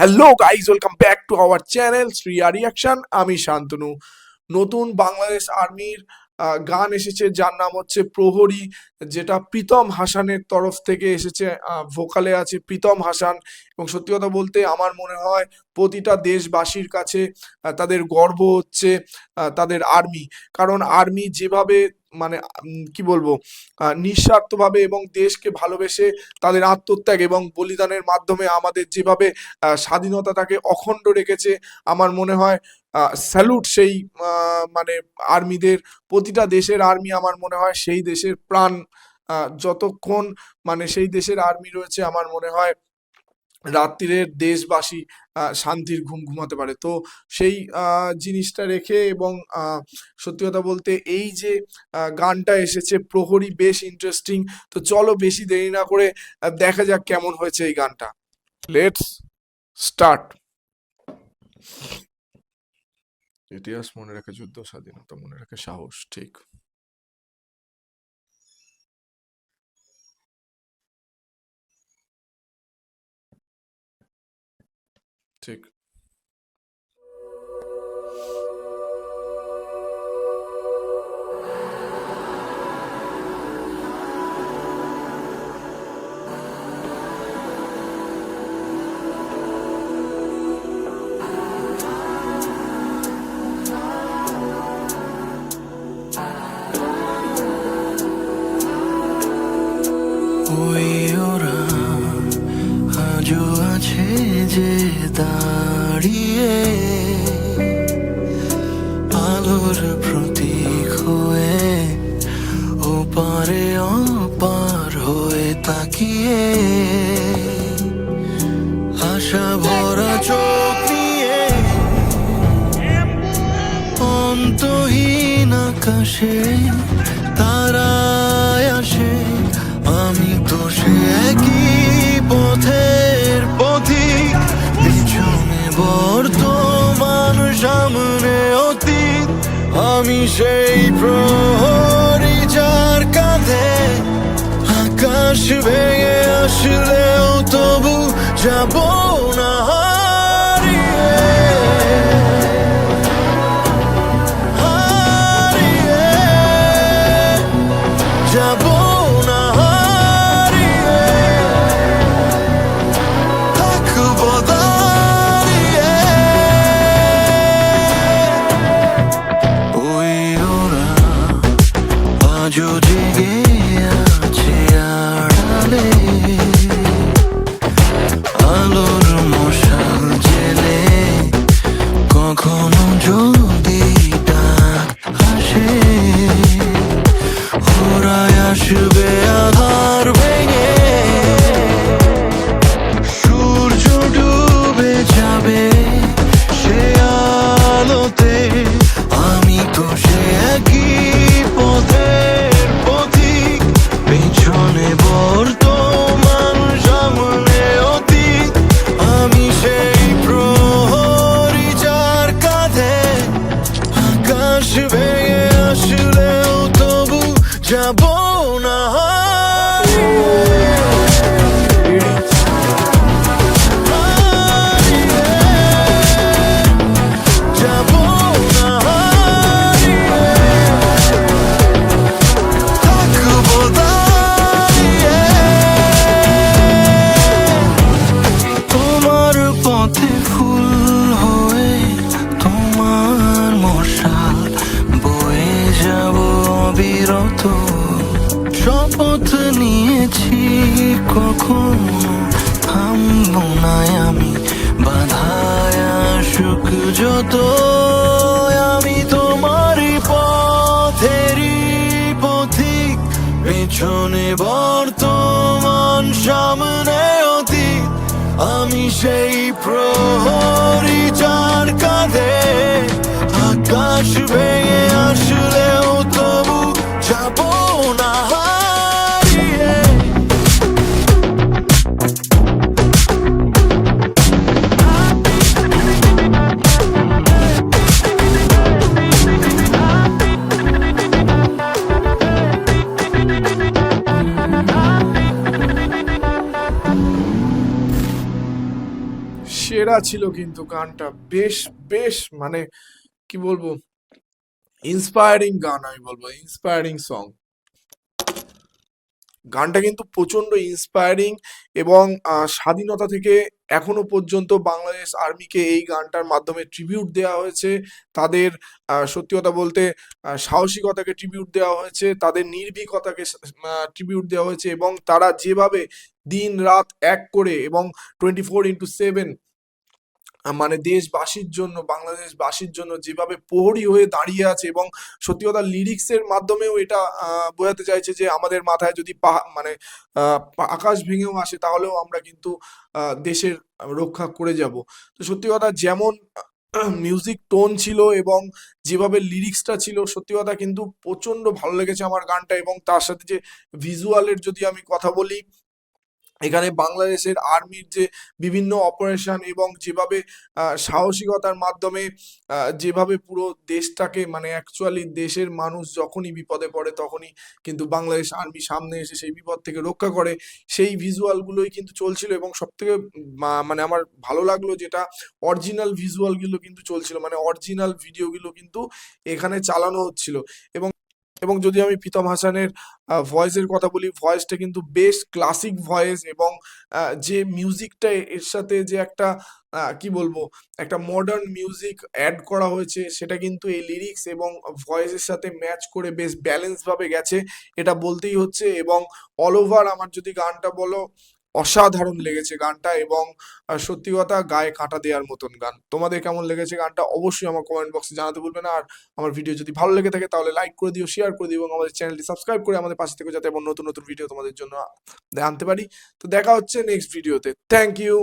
Hello guys welcome back to our channel Shreya reaction আমি শান্তনু। নতুন বাংলাদেশ আর্মির গান এসেছে, যার নাম হচ্ছে প্রহরী, যেটা প্রীতম হাসানের তরফ থেকে এসেছে ভোকালে আছে প্রীতম হাসান। এবং সত্যি কথা বলতে আমার মনে হয় প্রতিটা দেশবাসীর কাছে তাদের গর্ব হচ্ছে তাদের আর্মি। কারণ আর্মি যেভাবে মানে কি বলব নিঃস্বার্থভাবে এবং দেশকে ভালোবেসে তাদের আত্মত্যাগ এবং বলিদানের মাধ্যমে আমাদের যেভাবে স্বাধীনতাটাকে অখণ্ড রেখেছে, আমার মনে হয় স্যালুট সেই মানে আর্মিদের, প্রতিটা দেশের আর্মি আমার মনে হয় সেই দেশের প্রাণ যতক্ষণ মানে সেই দেশের আর্মি রয়েছে, আমার মনে হয় রাত্রিরের দেশবাসী শান্তির ঘুম ঘুমাতে পারে। তো সেই জিনিসটা রেখে এবং সত্যি কথা বলতে এই যে গানটা এসেছে প্রহরী বেশ ইন্টারেস্টিং তো চলো বেশি দেরি না করে দেখা যাক কেমন হয়েছে এই গানটা। লেটস স্টার্ট ইতিহাস মনে রাখে যুদ্ধ স্বাধীনতা মনে রাখে সাহস, ঠিক। ঠিক দাঁড়িয়ে আলোর প্রতীক হয়ে ওপারে অপার হয়ে তাকিয়ে আশা ভরা চোখ নিয়ে অন্তহীন আকাশে তারায় সেই প্রহরী যার কাঁধে আকাশ ভেঙে আসলেও তবু যাব না। you dream শপথ নিয়েছি, কখনো থামবো না আমি। বাধায় আসুক যত আমি তোমারই পথেরই পথিক, পেছনে বর্তমান, সামনে অতীত। আমি সেই প্রহরী যার কাঁধে আকাশ ভেঙে আসলেও সেরা ছিল কিন্তু গানটা। বেশ বেশ মানে কি বলব? ইন্সপায়ারিং গান আমি বলব ইন্সপায়ারিং সং গানটা কিন্তু প্রচণ্ড ইন্সপায়ারিং এবং স্বাধীনতা থেকে এখনও পর্যন্ত বাংলাদেশ আর্মিকে এই গানটার মাধ্যমে ট্রিবিউট দেওয়া হয়েছে। তাদের সত্যি কথা বলতে সাহসিকতাকে ট্রিবিউট দেওয়া হয়েছে, তাদের নির্ভীকতাকে ট্রিবিউট দেওয়া হয়েছে এবং তারা যেভাবে দিন রাত এক করে এবং টোয়েন্টি ফোর ইন্টু সেভেন মানে দেশবাসীর জন্য, বাংলাদেশবাসীর জন্য যেভাবে প্রহরী হয়ে দাঁড়িয়ে আছে এবং সত্যি কথা লিরিক্সের মাধ্যমেও এটা বোঝাতে চাইছে যে আমাদের মাথায় যদি মানে আকাশ ভেঙেও আসে তাহলেও আমরা কিন্তু দেশের রক্ষা করে যাব। তো সত্যি কথা যেমন মিউজিক টোন ছিল এবং যেভাবে লিরিক্সটা ছিল, সত্যি কথা কিন্তু প্রচণ্ড ভালো লেগেছে আমার গানটা এবং তার সাথে যে ভিজুয়ালের যদি আমি কথা বলি এখানে বাংলাদেশের আর্মির যে বিভিন্ন অপারেশন এবং যেভাবে সাহসিকতার মাধ্যমে যেভাবে পুরো দেশটাকে মানে অ্যাকচুয়ালি দেশের মানুষ যখনই বিপদে পড়ে তখনই কিন্তু বাংলাদেশ আর্মি সামনে এসে সেই বিপদ থেকে রক্ষা করে। সেই ভিজুয়ালগুলোই কিন্তু চলছিল এবং সব থেকে মানে আমার ভালো লাগল যেটা অরিজিনাল ভিজুয়ালগুলো কিন্তু চলছিল। মানে অরিজিনাল ভিডিওগুলো কিন্তু এখানে চালানো হচ্ছিল। এবং এবং যদি আমি প্রীতম হাসানের ভয়েসের কথা বলি ভয়েসটা কিন্তু বেশ ক্লাসিক ভয়েস এবং যে মিউজিকটা এর সাথে যে একটা কি বলব, একটা মডার্ন মিউজিক অ্যাড করা হয়েছে, সেটা কিন্তু এই লিরিক্স এবং ভয়েসের সাথে ম্যাচ করে বেশ ব্যালেন্স ভাবে গেছে, এটা বলতেই হচ্ছে এবং অল ওভার আমার যদি গানটা বলো অসাধারণ লেগেছে গানটা এবং সত্যি কথা গায়ে কাঁটা দেওয়ার মতন গান। তোমাদের কেমন লেগেছে গানটা অবশ্যই আমার কমেন্ট বক্সে জানাতে ভুলবে না। আর আমার ভিডিও যদি ভালো লেগে থাকে তাহলে লাইক করে দিও শেয়ার করে দিও এবং আমাদের চ্যানেলটি সাবস্ক্রাইব করে আমাদের পাশে থেকে যাতে এবং নতুন নতুন ভিডিও তোমাদের জন্য আনতে পারি। তো দেখা হচ্ছে নেক্সট ভিডিওতে থ্যাংক ইউ